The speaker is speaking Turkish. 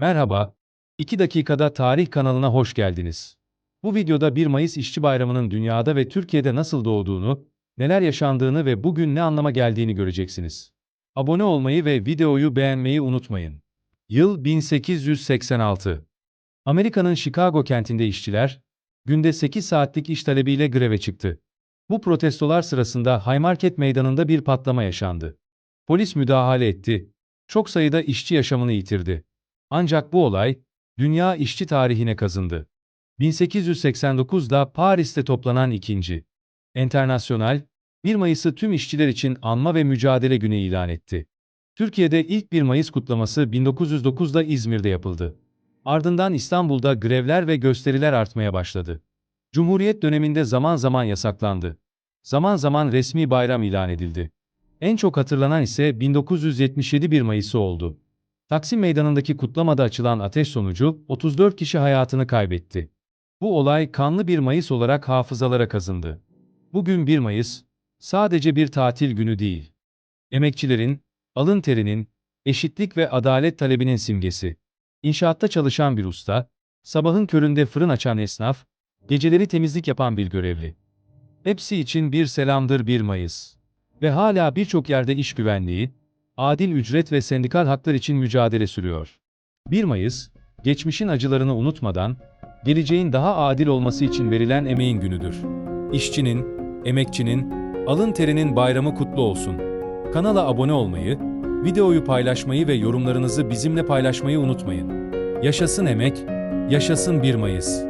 Merhaba, 2 dakikada tarih kanalına hoş geldiniz. Bu videoda 1 Mayıs İşçi Bayramı'nın dünyada ve Türkiye'de nasıl doğduğunu, neler yaşandığını ve bugün ne anlama geldiğini göreceksiniz. Abone olmayı ve videoyu beğenmeyi unutmayın. Yıl 1886. Amerika'nın Chicago kentinde işçiler, günde 8 saatlik iş talebiyle greve çıktı. Bu protestolar sırasında Haymarket Meydanı'nda bir patlama yaşandı. Polis müdahale etti. Çok sayıda işçi yaşamını yitirdi. Ancak bu olay, dünya işçi tarihine kazındı. 1889'da Paris'te toplanan ikinci Enternasyonal, 1 Mayıs'ı tüm işçiler için anma ve mücadele günü ilan etti. Türkiye'de ilk 1 Mayıs kutlaması 1909'da İzmir'de yapıldı. Ardından İstanbul'da grevler ve gösteriler artmaya başladı. Cumhuriyet döneminde zaman zaman yasaklandı. Zaman zaman resmi bayram ilan edildi. En çok hatırlanan ise 1977 1 Mayıs'ı oldu. Taksim Meydanı'ndaki kutlamada açılan ateş sonucu 34 kişi hayatını kaybetti. Bu olay kanlı 1 Mayıs olarak hafızalara kazındı. Bugün 1 Mayıs, sadece bir tatil günü değil. Emekçilerin, alın terinin, eşitlik ve adalet talebinin simgesi. İnşaatta çalışan bir usta, sabahın köründe fırın açan esnaf, geceleri temizlik yapan bir görevli. Hepsi için bir selamdır 1 Mayıs. Ve hala birçok yerde iş güvenliği, adil ücret ve sendikal haklar için mücadele sürüyor. 1 Mayıs, geçmişin acılarını unutmadan, geleceğin daha adil olması için verilen emeğin günüdür. İşçinin, emekçinin, alın terinin bayramı kutlu olsun. Kanala abone olmayı, videoyu paylaşmayı ve yorumlarınızı bizimle paylaşmayı unutmayın. Yaşasın emek, yaşasın 1 Mayıs.